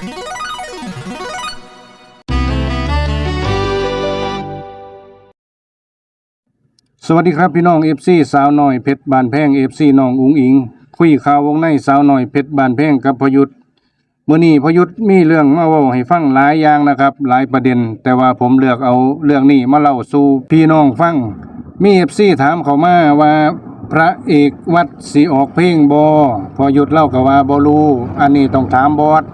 สวัสดีครับพี่น้องเอฟซีสาวน้อยเพชรบานแพงเอฟซีน้องอุงอิง คุยข่าววงในสาวน้อยเพชรบานแพงกับพยุทธมื้อนี้พยุทธมีเรื่องมาเว้าให้ฟังหลายอย่างนะครับ หลายประเด็น แต่ว่าผมเลือกเอาเรื่องนี้มาเล่าสู่พี่น้องฟังมีเอฟซีถามเขามาว่าพระเอกวัดสิออกเพลงบ่พอยุทธเล่าก็ว่าบ่รู้อันนี้ต้องถามบอส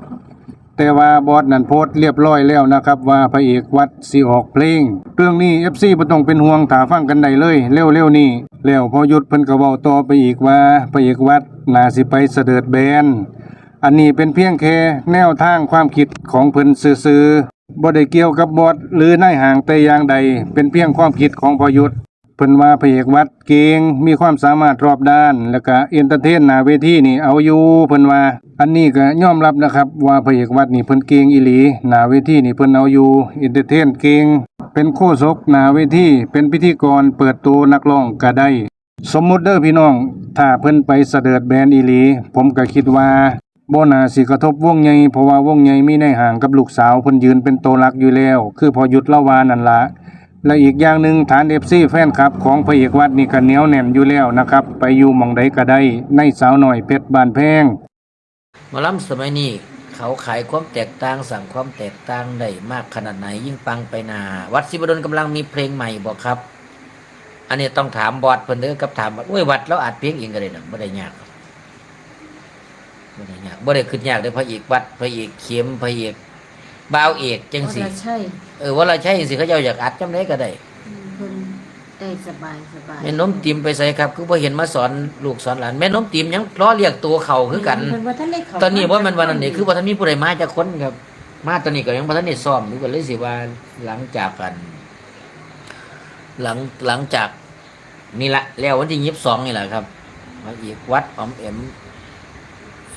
แต่ว่าบอสนั่นโพสเรียบร้อยแล้วนะครับ ว่าพระเอกวัดสิออกเพลง เรื่องนี้ FC บ่ต้องเป็นห่วงถาฟังกันได้เลยเร็วๆนี้แล้วพอหยุดเพิ่นก็เว้าต่อไปอีกว่าพระเอกวัดน่าสิไปเสด็จแบนอันนี้เป็นเพียงแค่แนวทางความคิดของเพิ่นซื่อๆบ่ได้เกี่ยวกับบอสหรือนายห่างแต่อย่างใด เป็นเพียงความคิดของพอยุด เพิ่นว่าพระเอกวัดเก่งมีความสามารถรอบด้าน แล้วก็เอนเตอร์เทนหน้าเวทีนี่เอาอยู่เพิ่นว่า อันนี้ก็ยอมรับนะครับว่าพระเอกวัดนี่เพิ่นเก่งอีหลีหน้าเวทีนี่เพิ่นเอาอยู่เอนเตอร์เทนเก่งเป็นโคศกหน้าเวทีเป็นพิธีกรเปิดตัวนักร้องก็ได้ สมมุติเด้อพี่น้อง ถ้าเพิ่นไปเสด็จแบนด์อีหลี ผมก็คิดว่าบ่น่าสิกระทบวงใหญ่เพราะว่าวงใหญ่มีในห่างกับลูกสาวเพิ่นยืนเป็นโตวหลักอยู่แล้ว คือพอหยุดละวานั่นละ และอีกอย่างหนึ่งฐาน FC แฟนคลับของพระเอกวัดนี่ก็เหนียวแน่นอยู่แล้วนะครับ ไปอยู่หมองใดก็ได้ในสาวหน้อยเพชรบานแพงหมอลำสมัยนี้เขาขายความแตกต่างสั่งความแตกต่างได้มากขนาดไหนยิ่งปังไปหนาวัดศิบดลกำลังมีเพลงใหม่บอกครับ อันนี้ต้องถามบอดเพิ่นเด้อกับถามว่าโอ้ยวัดแล้วอัดเพลงเองก็ได้ดอกบ่ได้ยากบ่ได้ยากบ่ได้ขึ้นยากเลยพระเอกวัดพระเอกเข็มพระเอก บ่าวเอกจังสิว่าใช่เออว่าเราใช่สิเขาเจ้าอยากอัดจำได้ก็ได้อืมเพิ่นได้สบายสบายแม่นมติมไปใส่ครับ คือพอเห็นมาสอนลูกสอนหลานแม่นมติมยังล้อเรียกตัวเขาคือกัน เพิ่นว่าท่านได้เข้าตอนนี้ว่ามันวันนั้นนี่คือว่าท่านมีผู้ใดมาจากคนครับ มาตอนนี้ก็ยังพระท่านได้ซ้อมอยู่กันเลยสิว่าหลังจากกัน หลังหลังจากนี่ละแล้ววันที่ยี่สิบสองนี่แหละครับมาอีกวัดออมเอ็ม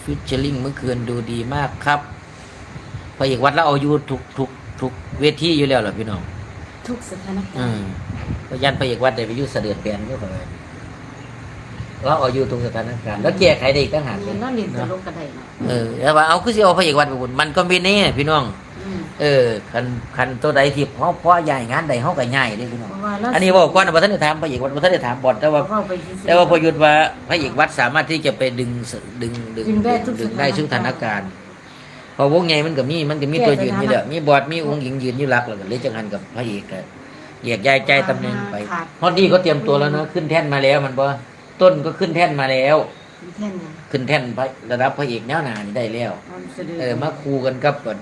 ฟิชเชอร์ลิงเมื่อคืนดูดีมากครับ พระเอกวัดแล้วเอาอยู่ทุกทุกทุกเวทีอยู่แล้วเหรอพี่น้องทุกสถานกาอืรมณ์พยันพระเอกวัดได้ไปอยุ่เสด็จแบนก็พอแล้วเอาอยู่ตรงสถานการณ์แล้วแก้ไขได้อีกต่างหากเลเรียยนนั่นเรียนตเนาะลกก็ได้เนาะเออแล้วว่าเอาคือสิเอาพระเอกวัดไปบุญมันก็ไม่แน่พี่น้อง อืมเออคันคันตัวใดที่พ่อพ่อใหญ่งานใดเฮาก็ใหญ่เด้พี่น้อง เพราะว่าเราอันนี้บอกก่อนนะบ่ทันได้ถามพระเอกวัดบ่ทันได้ถามบอดแต่ว่าเว้าไปซื่อๆแต่ว่าพอหยุดว่าพระเอกวัดสามารถที่จะไปดึงสดึงดึงดึงได้ทุกดึงได้ทุกสถานการณ์เพอวงใหญ่มันก็มีมันก็มีแก้ตัวยืนสถานะอยู่แล้วมีบอดมีองค์หญิงยืนอยู่หลักแล้วก็เลยจังหันกับพระเอกก็แยกย้ายใจตำแหน่งไปขาด ฮอดนี่ก็เตรียมตัวแล้วเนอะขึ้นแท่นมาแล้วมันบ่ต้นก็ขึ้นแท่นมาแล้ว แท่นนะขึ้นแท่นพระระดับพระเอกแนวหน้านี่ได้แล้ว มันสะดืเออมาคู่กันกับก่อน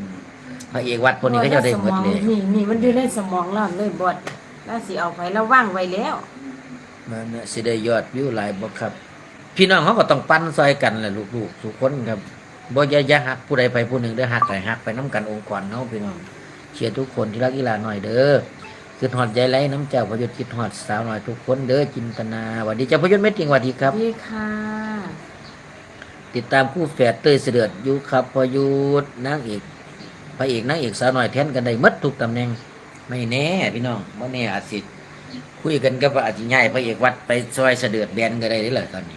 พระเอกวัดคนนี้เขาเจะได้หมดเลย นี่นี่มันอยู่ในสมองเราเลยบอดแล้วสิเอาไปแล้วว่างไว้แล้วมันน่ะสิได้ยอดวิวหลายบ่ครับ พี่น้องเขาก็ต้องปั้นซอยกันแหละลูกๆทุกคนครับ บ่อย่าอย่าหักผู้ใดไปผู้หนึ่งเด้อหักไปหักไปน้ำกันองค์กรเฮาพี่น้องเชียร์ทุกคนที่รักกีฬาหน่อยเด้อคือหอดใจไหลน้ำเจ้าพยุทธ์คิดหอดสาวหน่อยทุกคนเด้อจินตนาหวัดดีเจ้าพยุทธ์เม็ดจริงหวัดดีครับดีค่ะ ติดตามคู่แฝดเต้ยเสด็จอยู่ครับพยุทธ์นางเอกพระเอกนางเอกสาวหน่อยแทนกันได้หมดทุกตำแหน่งไม่แน่พี่น้องบ่แน่อาจสิคุยกันกับว่าอาจสิย้ายพระเอกวัดไปซอยเสด็จแบนก็ได้เด้อล่ะตอนนี้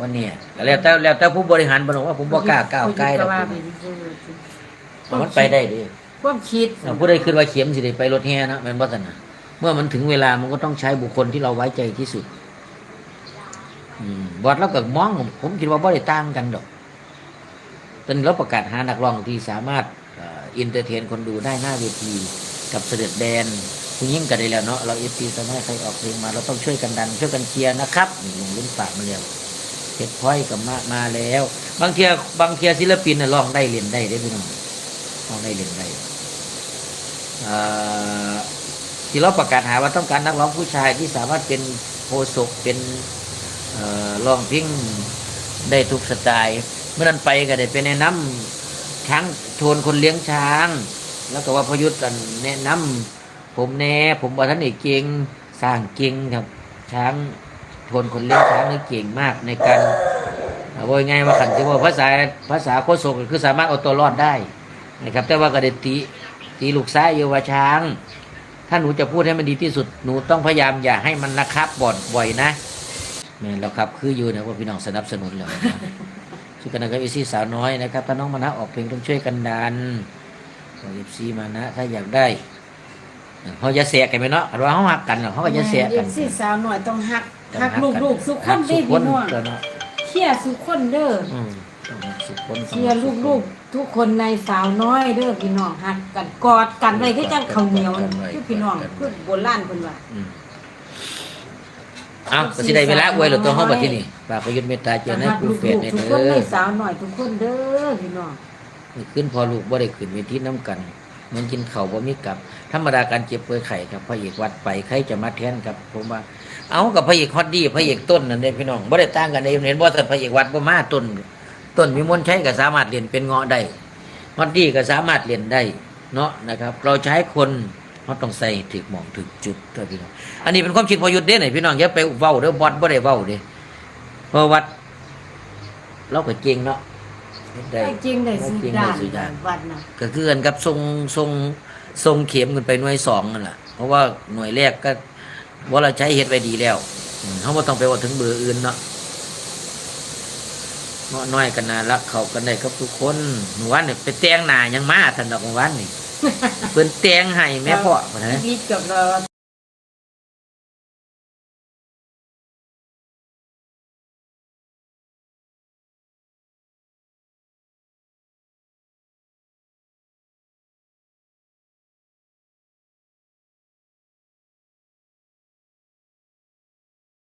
วันนี้แล้วแต่แล้วแต่ผู้บริหารบ่บอกว่าผมบ่กล้าก้าวไกลดอกว่าพี่ไปน้องซื่อมันไปได้เดิๆความคิดผู้ใดคิดว่าเข็มสิได้ไปรถแห่นะแม่นบ่ซั่นน่ะเมื่อมันถึงเวลามันก็ต้องใช้บุคคลที่เราไว้ใจที่สุดอืมบอดแล้วก็มองผมผมคิดว่าบ่ได้ต่างกันดอกตอนนี้เราประกาศหานักร้องที่สามารถอินเตอร์เทนคนดูได้หน้าเวทีกับเสด็จแดนคุณยิ่งกันได้แล้วเนาะเราเอฟซีสมัยใครออกเพลงมาเราต้องช่วยกันดันช่วยกันเชียร์นะครับนี่ลงลุ้นปากมาแล้ว เฮ็ดพ้อยกับมามาแล้ว บางเทียบางเทียศิลปินน่ะร้องได้เล่นได้ได้พี่น้องร้องได้เล่นได้ที่เราประกาศหาว่าต้องการนักร้องผู้ชายที่สามารถเป็นโพสกเป็นเอ่อร้องเพลงได้ทุกสไตล์ เมื่อนั้นไปก็ได้ไปแนะนำช้างโทนคนเลี้ยงช้าง แล้วก็ว่าพยุทธ์กันแนะนำผมแน่ผมบอกท่านเอกเก่งสร้างเก่งครับช้าง โทนคนเลี้ยงช้างนี่เก่งมากในการเอาว่าไงว่าขันจะว่าภาษาภาษาโคโซกคือสามารถเอาตัวรอดได้นะครับ แต่ว่าก็ได้ตีตีลูกซ้ายอยู่ว่าช้าง ถ้าหนูจะพูดให้มันดีที่สุดหนูต้องพยายามอย่าให้มันนะครับบ่อนบ่อยนะแม่แล้วครับคืออยู่นะว่าพี่น้องสนับสนุนแล้วนะช่วยกันนะครับเอซี่สาวน้อยนะครับถ้าน้องมานะออกเพลงต้องช่วยกันดันเอฟซีมานะถ้าอยากได้เขาจะเสียกันไหมเนาะหรือว่าเขาหักกันเหรอเขาก็จะเสียกันฟซีสาวน่อยต้องหัก ต้องหักนลูกๆสุขคหันกได้สุขคพี่นน้องเด้อเนาะเชียร์สุขคนเด้ออืมต้องหักสุขคนเชียร์ลูกๆทุกคนในสาวน้อยเด้อพี่น้องหักกันกอดกันไว้คือจังข้าวเหนียวคือพี่น้องคือโบราณเพิ่นว่าอืมเอาก็สิได้เวลาอวยหรือตัวห้องบัดที่นี่ฝากประยุทธ์เมตตาเจริญให้หักผู้ลูกเฟสในๆทุกเด้คนในอสาวน้อยทุกคนเด้อพี่น้องขึ้นพอลูกบ่ได้ขึ้นเวทีน้ำกันเหมือนกินข้าวบ่มีกลับ ธรรมดาการเจ็บป่วยไข้ครับพระเอกวัดไปใครจะมาแทนครับผมว่า เอากับพระเอกฮอตดี้พระเอกต้นนั่นเด้พี่น้องบ่ได้ต่างกันเด้เห็นบ่แต่พระเอกวัดบ่มาต้นต้นมีมนต์ใช้ก็สามารถเรียนเป็นเงาะได้ฮอตดี้ก็สามารถเรียนได้เนาะนะครับ เราใช้คนเราต้องใส่ถึกหมองถึกจุดเด้อพี่น้องอันนี้เป็นความคิดพอยุทธ์เด้ไหนพี่น้องอย่าไปเว้าเด้อบอดบ่ได้เว้าเด้เพราะวัดเราก็เก่งเนาะได้จริงได้สุดจริงด้าได้สุดด้านนวัดน่ะก็คือกันกับทรงทรงทรงเข็มขึ้นไปหน่วยสองนั่นแหละเพราะว่าหน่วยแรกก็ ว่าเราใช้เฮ็ดไว้ดีแล้วอืมเขาไม่ต้องไปว่าถึงเบอร์อื่นเนาะเนาะน้อยกันน่ารักเขากันได้กับทุกคนหนูวันนี่ไปแต่งหน้ายังมาทันดอกหมู่วันนี่เพิ่นแต่งให้แม่พ่อว่านะนิดกับเรา